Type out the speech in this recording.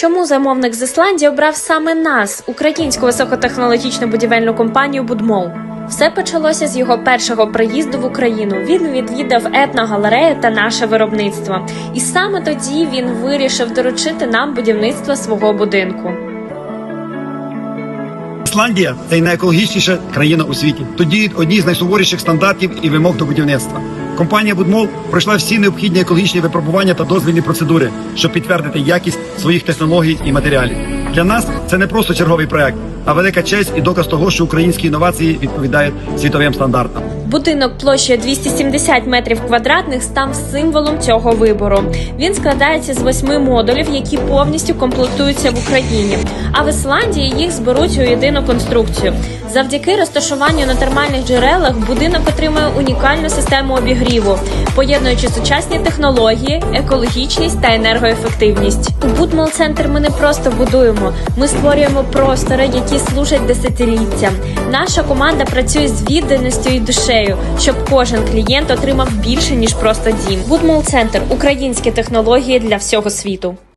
Чому замовник з Ісландії обрав саме нас, українську високотехнологічну будівельну компанію Будмол? Все почалося з його першого приїзду в Україну. Він відвідав етногалерею та наше виробництво. І саме тоді він вирішив доручити нам будівництво свого будинку. Ісландія це найекологічніша країна у світі. Тоді одні з найсуворіших стандартів і вимог до будівництва. Компанія Будмол пройшла всі необхідні екологічні випробування та дозвільні процедури, щоб підтвердити якість своїх технологій і матеріалів. Для нас це не просто черговий проект, а велика честь і доказ того, що українські інновації відповідають світовим стандартам. Будинок площею 270 метрів квадратних став символом цього вибору. Він складається з восьми модулів, які повністю комплектуються в Україні. А в Ісландії їх зберуть у єдину конструкцію. Завдяки розташуванню на термальних джерелах будинок отримує унікальну систему обігріву, поєднуючи сучасні технології, екологічність та енергоефективність. У Будмол Центр ми не просто будуємо, ми створюємо простори, які служать десятиліттям. Наша команда працює з відданістю і душею, щоб кожен клієнт отримав більше ніж просто дім. Будмол Центр українські технології для всього світу.